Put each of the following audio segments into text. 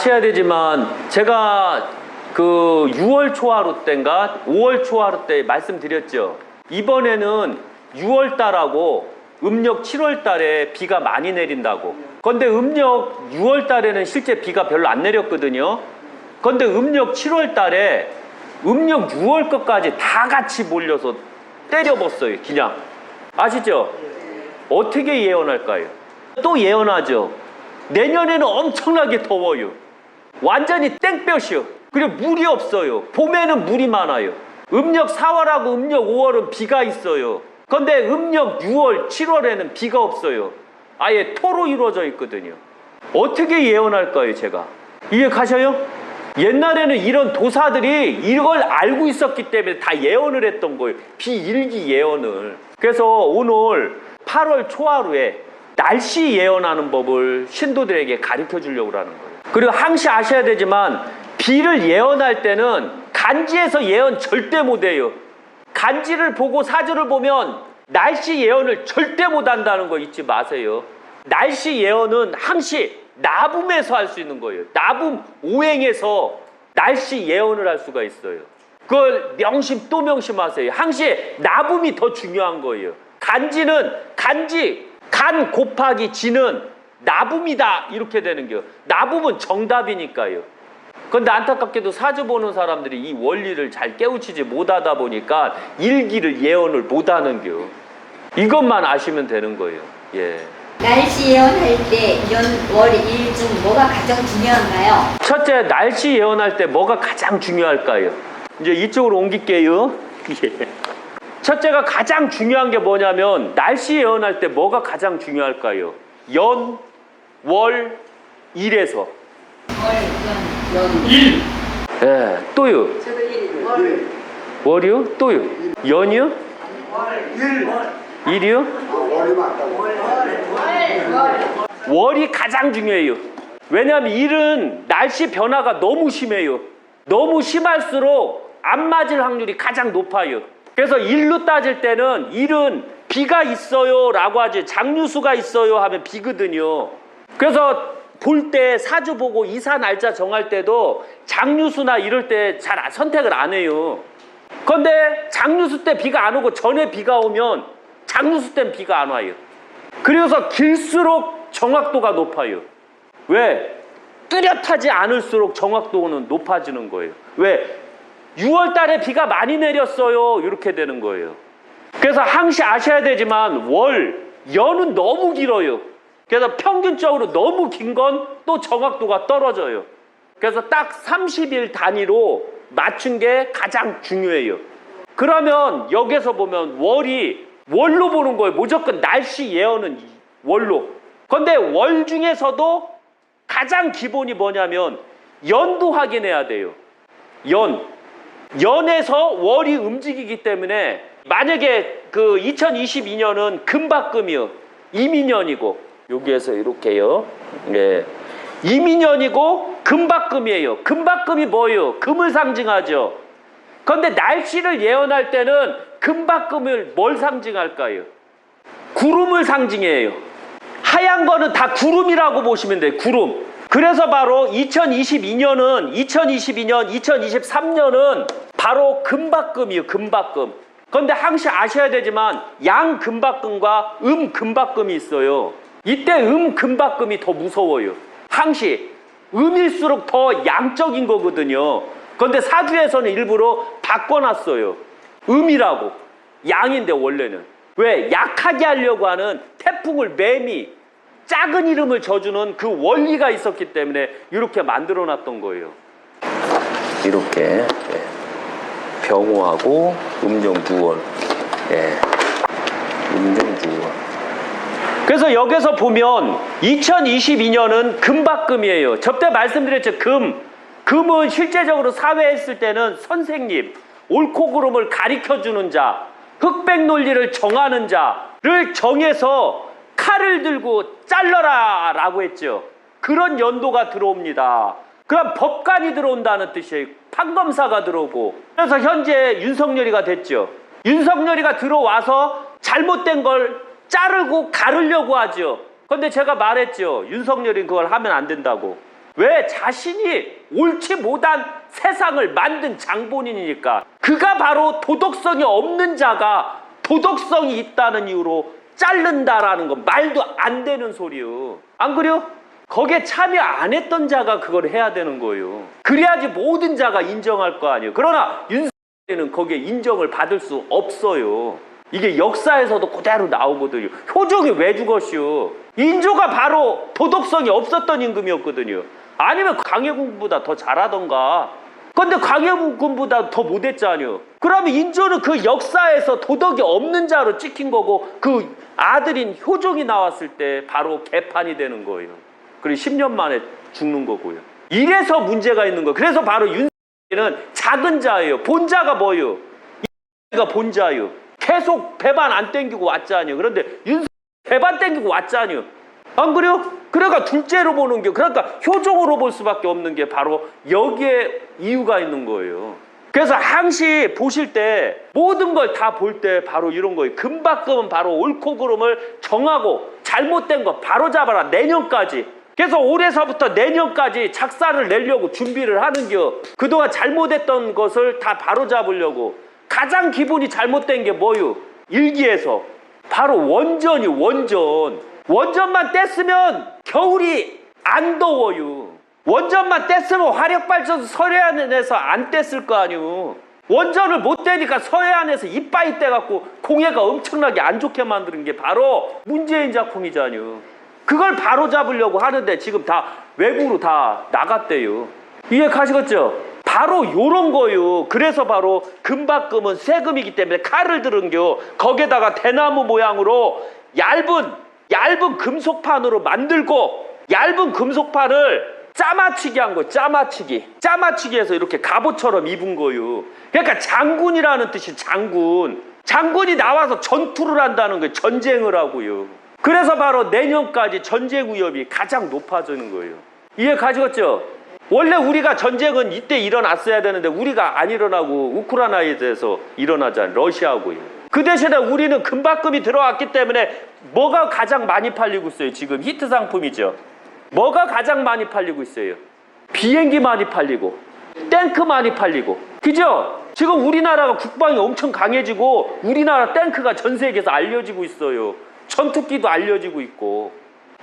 아셔야 되지만 제가 그 6월 초하루 때인가 5월 초하루 때 말씀드렸죠. 이번에는 6월 달하고 음력 7월 달에 비가 많이 내린다고. 근데 음력 6월 달에는 실제 비가 별로 안 내렸거든요. 근데 음력 7월 달에 음력 6월 것까지 다 같이 몰려서 때려봤어요. 그냥. 아시죠? 어떻게 예언할까요? 또 예언하죠. 내년에는 엄청나게 더워요. 완전히 땡볕이요. 그리고 물이 없어요. 봄에는 물이 많아요. 음력 4월하고 음력 5월은 비가 있어요. 근데 음력 6월, 7월에는 비가 없어요. 아예 토로 이루어져 있거든요. 어떻게 예언할까요, 제가? 이해 가셔요? 옛날에는 이런 도사들이 이걸 알고 있었기 때문에 다 예언을 했던 거예요. 비일기 예언을. 그래서 오늘 8월 초하루에 날씨 예언하는 법을 신도들에게 가르쳐 주려고 하는 거예요. 그리고 항시 아셔야 되지만 비를 예언할 때는 간지에서 예언 절대 못 해요. 간지를 보고 사주를 보면 날씨 예언을 절대 못 한다는 거 잊지 마세요. 날씨 예언은 항시 나붐에서 할 수 있는 거예요. 나붐 오행에서 날씨 예언을 할 수가 있어요. 그걸 명심 또 명심하세요. 항시 나붐이 더 중요한 거예요. 간지는 간지 간 곱하기 지는 나붐이다 이렇게 되는 거예요. 나붐은 정답이니까요. 근데 안타깝게도 사주 보는 사람들이 이 원리를 잘 깨우치지 못하다 보니까 일기를 예언을 못하는 겨. 이것만 아시면 되는 거예요. 예. 날씨 예언할 때 연, 월, 일 중 뭐가 가장 중요한가요? 첫째 날씨 예언할 때 뭐가 가장 중요할까요? 이제 이쪽으로 옮길게요. 예. 첫째가 가장 중요한 게 뭐냐면 날씨 예언할 때 뭐가 가장 중요할까요? 연, 월, 일에서. 월, 연, 연. 일. 예. 또요. 월이요? 또요. 연이요? 일이요? 월이 가장 중요해요. 왜냐하면 일은 날씨 변화가 너무 심해요. 너무 심할수록 안 맞을 확률이 가장 높아요. 그래서 일로 따질 때는 일은 비가 있어요 라고 하지 장류수가 있어요 하면 비거든요. 그래서 볼 때 사주 보고 이사 날짜 정할 때도 장류수나 이럴 때 잘 선택을 안 해요. 그런데 장류수 때 비가 안 오고 전에 비가 오면 장류수 때는 비가 안 와요. 그래서 길수록 정확도가 높아요. 왜? 뚜렷하지 않을수록 정확도는 높아지는 거예요. 왜? 6월 달에 비가 많이 내렸어요. 이렇게 되는 거예요. 그래서 항시 아셔야 되지만 월, 연은 너무 길어요. 그래서 평균적으로 너무 긴 건 또 정확도가 떨어져요. 그래서 딱 30일 단위로 맞춘 게 가장 중요해요. 그러면 여기서 보면 월이 월로 보는 거예요. 무조건 날씨 예언은 월로. 근데 월 중에서도 가장 기본이 뭐냐면 연도 확인해야 돼요. 연. 연에서 월이 움직이기 때문에 만약에 그 2022년은 금박금이요. 이민년이고 여기에서 이렇게요. 예. 이민년이고 금박금이에요. 금박금이 뭐예요? 금을 상징하죠. 그런데 날씨를 예언할 때는 금박금을 뭘 상징할까요? 구름을 상징해요. 하얀 거는 다 구름이라고 보시면 돼요. 구름. 그래서 바로 2022년은 2022년, 2023년은 바로 금박금이에요. 금박금. 그런데 항시 아셔야 되지만 양 금박금과 음 금박금이 있어요. 이때 음 금박금이 더 무서워요. 항시 음일수록 더 양적인 거거든요. 그런데 사주에서는 일부러 바꿔놨어요. 음이라고. 양인데 원래는. 왜? 약하게 하려고 하는 태풍을 매미, 작은 이름을 져주는 그 원리가 있었기 때문에 이렇게 만들어 놨던 거예요. 이렇게. 예. 병호하고 음정 두월. 예. 음정 두월. 그래서 여기서 보면 2022년은 금박금이에요. 접대 말씀드렸죠. 금. 금은 실제적으로 사회에 했을 때는 선생님, 옳고 그름을 가리켜 주는 자, 흑백 논리를 정하는 자를 정해서 칼을 들고 잘라라 라고 했죠. 그런 연도가 들어옵니다. 그럼 법관이 들어온다는 뜻이에요. 판검사가 들어오고. 그래서 현재 윤석열이가 됐죠. 윤석열이가 들어와서 잘못된 걸 자르고 가르려고 하죠. 근데 제가 말했죠. 윤석열이 그걸 하면 안 된다고. 왜 자신이 옳지 못한 세상을 만든 장본인이니까 그가 바로 도덕성이 없는 자가 도덕성이 있다는 이유로 자른다라는 건 말도 안 되는 소리요. 안 그래요? 거기에 참여 안 했던 자가 그걸 해야 되는 거예요. 그래야지 모든 자가 인정할 거 아니에요. 그러나 윤석열이는 거기에 인정을 받을 수 없어요. 이게 역사에서도 그대로 나오거든요. 효종이 왜 죽었슈? 인조가 바로 도덕성이 없었던 임금이었거든요. 아니면 강해군보다 더 잘하던가. 근데 강해군보다 더 못했잖아요. 그러면 인조는 그 역사에서 도덕이 없는 자로 찍힌 거고 그 아들인 효종이 나왔을 때 바로 개판이 되는 거예요. 그리고 10년 만에 죽는 거고요. 이래서 문제가 있는 거예요. 그래서 바로 윤석열은 작은 자예요. 본자가 뭐예요? 가 본자예요. 계속 배반 안 땡기고 왔잖아요. 그런데 윤석 배반 땡기고 왔잖아요. 안 그래요? 그러니까 둘째로 보는 게 그러니까 효종으로 볼 수밖에 없는 게 바로 여기에 이유가 있는 거예요. 그래서 항시 보실 때 모든 걸 다 볼 때 바로 이런 거예요. 금박금은 바로 옳고 그름을 정하고 잘못된 거 바로 잡아라 내년까지. 그래서 올해서부터 내년까지 작사를 내려고 준비를 하는 겨. 그동안 잘못했던 것을 다 바로 잡으려고. 가장 기본이 잘못된 게 뭐요? 일기에서 바로 원전이 원전. 원전만 뗐으면 겨울이 안 더워요. 원전만 뗐으면 화력발전소 서해안에서 안 뗐을 거 아니오. 원전을 못 떼니까 서해안에서 이빠이 떼갖고 공해가 엄청나게 안 좋게 만드는 게 바로 문재인 작품이잖아요. 그걸 바로 잡으려고 하는데 지금 다 외국으로 다 나갔대요. 이해 가시겠죠? 바로 요런 거요. 그래서 바로 금박금은 세금이기 때문에 칼을 들은겨. 거기에다가 대나무 모양으로 얇은 얇은 금속판으로 만들고 얇은 금속판을 짜맞추기 한 거예요. 짜맞추기. 짜맞추기 해서 이렇게 갑옷처럼 입은 거예요. 그러니까 장군이라는 뜻이 장군. 장군이 나와서 전투를 한다는 거예요. 전쟁을 하고요. 그래서 바로 내년까지 전쟁 위협이 가장 높아지는 거예요. 이해 가지겠죠? 원래 우리가 전쟁은 이때 일어났어야 되는데 우리가 안 일어나고 우크라이나에 대해서 일어나잖아요. 러시아하고요. 그 대신에 우리는 금박금이 들어왔기 때문에 뭐가 가장 많이 팔리고 있어요? 지금 히트 상품이죠. 뭐가 가장 많이 팔리고 있어요? 비행기 많이 팔리고 탱크 많이 팔리고 그죠? 지금 우리나라가 국방이 엄청 강해지고 우리나라 탱크가 전 세계에서 알려지고 있어요. 전투기도 알려지고 있고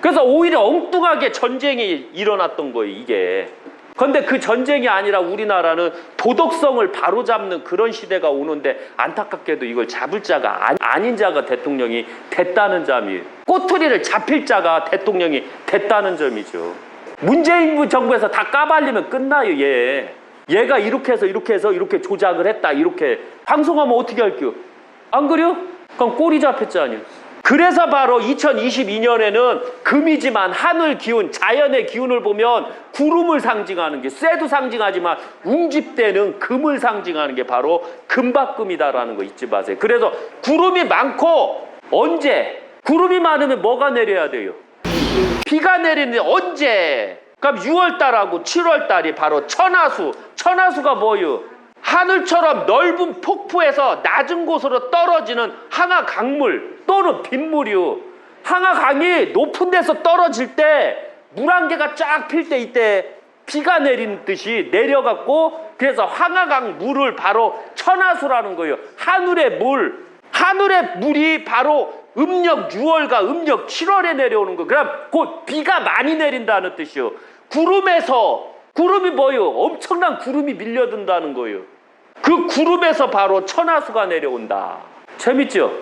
그래서 오히려 엉뚱하게 전쟁이 일어났던 거예요 이게 근데 그 전쟁이 아니라 우리나라는 도덕성을 바로잡는 그런 시대가 오는데 안타깝게도 이걸 잡을 자가 아닌 자가 대통령이 됐다는 점이에요 꼬투리를 잡힐 자가 대통령이 됐다는 점이죠. 문재인 정부에서 다 까발리면 끝나요 얘. 얘가 이렇게 해서 이렇게 해서 이렇게 조작을 했다 이렇게. 방송하면 어떻게 할게요? 안 그래요? 그럼 꼬리 잡혔잖아요 그래서 바로 2022년에는 금이지만 하늘 기운, 자연의 기운을 보면 구름을 상징하는 게 쇠도 상징하지만 웅집대는 금을 상징하는 게 바로 금박금이다라는 거 잊지 마세요. 그래서 구름이 많고 언제? 구름이 많으면 뭐가 내려야 돼요? 비가 내리는데 언제? 그럼 6월달하고 7월달이 바로 천하수. 천하수가 뭐요? 하늘처럼 넓은 폭포에서 낮은 곳으로 떨어지는 항하 강물 또는 빗물이요. 항하 강이 높은 데서 떨어질 때 물안개가 쫙 필 때 이때 비가 내리는 듯이 내려갔고 그래서 항하강 물을 바로 천하수라는 거예요. 하늘의 물. 하늘의 물이 바로 음력 6월과 음력 7월에 내려오는 거예요. 그럼 곧 비가 많이 내린다는 뜻이요. 구름에서 구름이 뭐요? 엄청난 구름이 밀려든다는 거예요. 그 구름에서 바로 천하수가 내려온다. 재밌죠?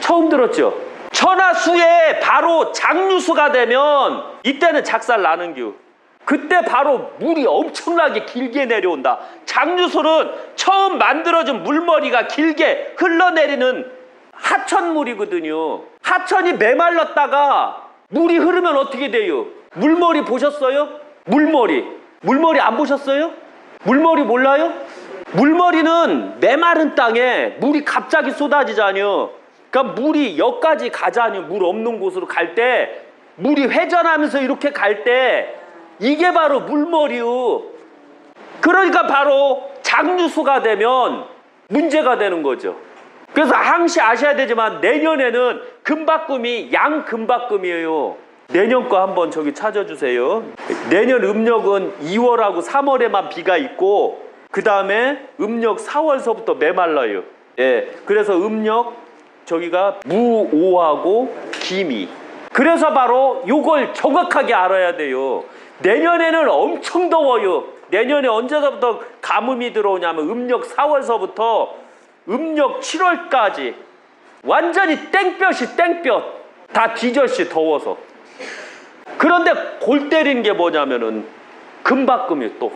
처음 들었죠? 천하수에 바로 장류수가 되면 이때는 작살 나는 겨. 그때 바로 물이 엄청나게 길게 내려온다. 장류수는 처음 만들어진 물머리가 길게 흘러내리는 하천물이거든요. 하천이 메말랐다가 물이 흐르면 어떻게 돼요? 물머리 보셨어요? 물머리. 물머리 안 보셨어요? 물머리 몰라요? 물머리는 메마른 땅에 물이 갑자기 쏟아지잖아요. 그러니까 물이 여기까지 가잖아요. 물 없는 곳으로 갈 때 물이 회전하면서 이렇게 갈 때 이게 바로 물머리요. 그러니까 바로 장류수가 되면 문제가 되는 거죠. 그래서 항시 아셔야 되지만 내년에는 금박금이 양금박금이에요. 내년 거 한번 저기 찾아주세요. 내년 음력은 2월하고 3월에만 비가 있고 그 다음에 음력 4월서부터 메말라요. 예, 그래서 음력 저기가 무오하고 기미. 그래서 바로 요걸 정확하게 알아야 돼요. 내년에는 엄청 더워요. 내년에 언제서부터 가뭄이 들어오냐면 음력 4월서부터 음력 7월까지 완전히 땡볕이 땡볕 다 뒤젖이 더워서 그런데 골 때리는 게 뭐냐면은 금박금이 또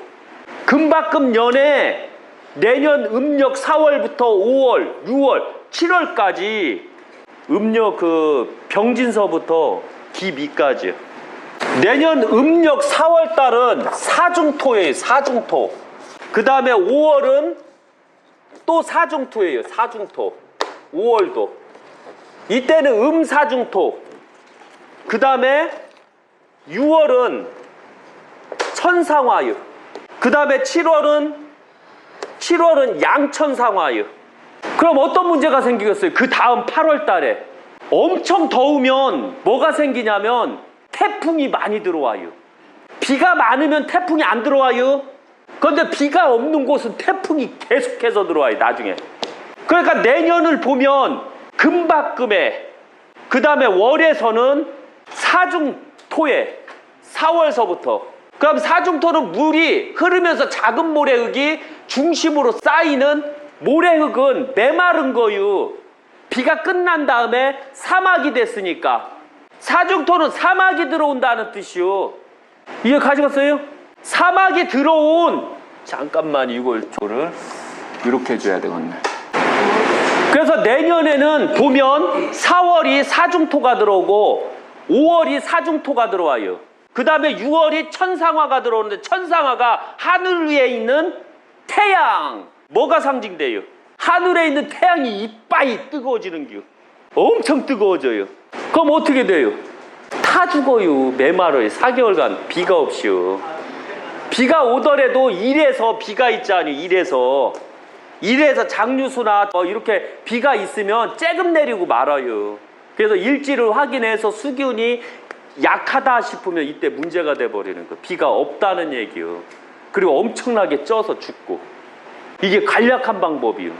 금박금 연에 내년 음력 4월부터 5월, 6월, 7월까지 음력 그 병진서부터 기미까지요. 내년 음력 4월 달은 사중토예요. 사중토. 그 다음에 5월은 또 사중토예요. 사중토. 5월도. 이때는 음사중토. 그 다음에 6월은 천상화유. 그 다음에 7월은 7월은 양천상화유. 그럼 어떤 문제가 생기겠어요? 그 다음 8월 달에 엄청 더우면 뭐가 생기냐면 태풍이 많이 들어와요. 비가 많으면 태풍이 안 들어와요. 그런데 비가 없는 곳은 태풍이 계속해서 들어와요. 나중에. 그러니까 내년을 보면 금박금에 그 다음에 월에서는 사중토에 4월서부터 그럼 사중토는 물이 흐르면서 작은 모래흙이 중심으로 쌓이는 모래흙은 메마른 거유 비가 끝난 다음에 사막이 됐으니까 사중토는 사막이 들어온다는 뜻이요 이해 가져갔어요? 사막이 들어온 잠깐만 이걸 조를 이렇게 해줘야 되겠네 그래서 내년에는 보면 4월이 사중토가 들어오고 5월이 사중토가 들어와요. 그 다음에 6월이 천상화가 들어오는데 천상화가 하늘 위에 있는 태양. 뭐가 상징돼요? 하늘에 있는 태양이 이빠이 뜨거워지는 겨. 엄청 뜨거워져요. 그럼 어떻게 돼요? 타 죽어요. 메마르요. 4개월간 비가 없이요. 비가 오더라도 일에서 비가 있잖아요. 일에서. 일에서 장류수나 뭐 이렇게 비가 있으면 쬐금 내리고 말아요. 그래서 일지를 확인해서 수균이 약하다 싶으면 이때 문제가 돼 버리는 거. 비가 없다는 얘기요. 그리고 엄청나게 쪄서 죽고. 이게 간략한 방법이요.